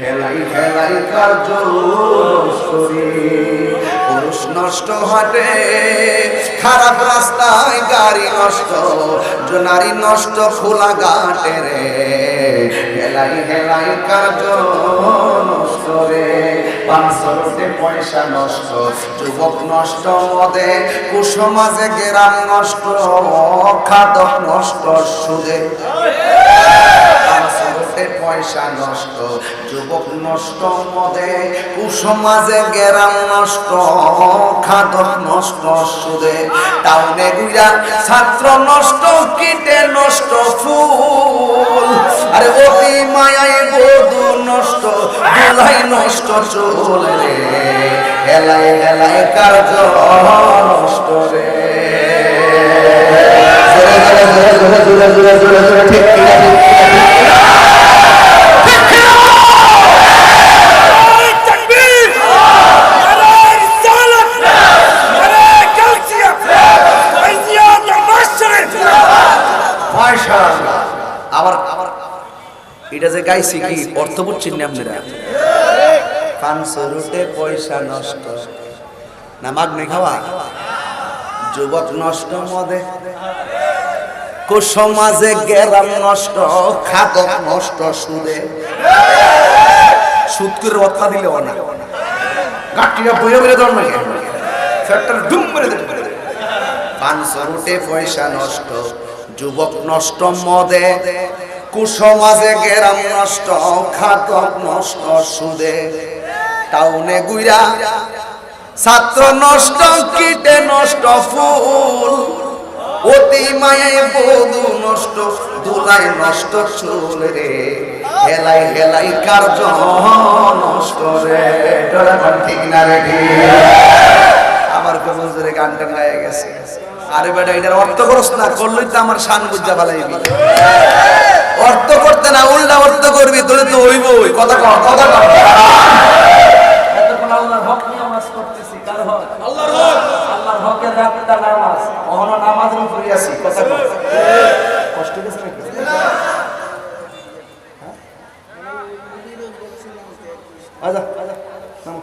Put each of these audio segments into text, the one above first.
হেলাই হেলাই কার্য করি? পুরুষ নষ্ট হাটে, খারাপ রাস্তায় গাড়ি নষ্ট নারী নষ্ট খোলা ঘাটে রে। হেলাই হেলাই কার্য নষ্ট রে পয়সা নষ্ট, যুবক নষ্ট মদে, কুসমাজে গেরাম নষ্ট, খাদক নষ্ট সুদে। পাঁচশোতে পয়সা নষ্ট যুবক নষ্ট মদে কুসমাজে গেরাম নষ্ট খাদক নষ্ট সুদে টাউনে গুইরা ছাত্র নষ্ট কিটে নষ্ট ফুল আরে অতি মায়ায় বধু নষ্ট দুলাই নষ্ট চুল রে হেলায় হেলায় কার্য নষ্ট রে জোরে জোরে জোরে জোরে জোরে জোরে পয়সা আবার এটা যে গাইছি কি? অর্থ বুঝছেন না আপনারা পাঁচশো পয়সা নষ্ট। না, মাগনে খাওয়া? যুবক নষ্ট মদে। কুসমাজে গেরাম নষ্ট খাতক নষ্ট সুদে। সুদ করে রত্না দিলে না। গাটিটা বয়ে বয়ে ধর না ফ্যাক্টর করে দেবে। পাঁচশো রুটে পয়সা নষ্ট। যুবক নষ্ট মদে কুসমাজে গেরাম নষ্ট খাতক নষ্ট সুদে। টাউনে গুইরা, ছাত্র নষ্ট, কীটে নষ্ট ফুল, অতি মায়ে বধু নষ্ট দুলাই নষ্ট চুল রে। হেলাই হেলাই কার্য আরে বেটা এটার অর্থ করস না করলেই তো আমার শান বুঝা ফেলাইবি। অর্থ করতে না উল্টা অর্থ করবি তোরে তো হইবই। কথা কর কথা কর থামো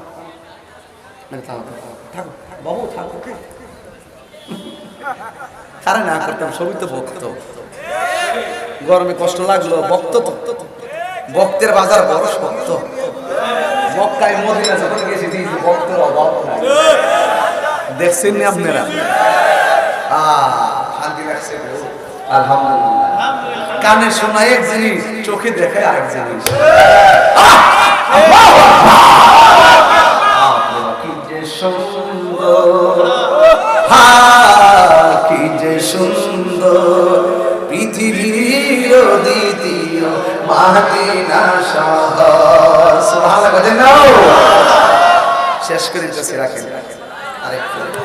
মানে থামো থাকো। বাবু থাকো। কারে না করতাম সবই তো ভক্ত। গরমে কষ্ট লাগল ভক্ত তো। ভক্তের বাজার বড় অভাব দেখছেন নি আপনারা? কানে শোনা এক জিনিস চোখে দেখে আরেক জিনিস। সুন্দর। হা, সুন্দর পৃথিবীর দ্বিতীয় বলেন না? শেষ করে রাখেন। আরেকটু।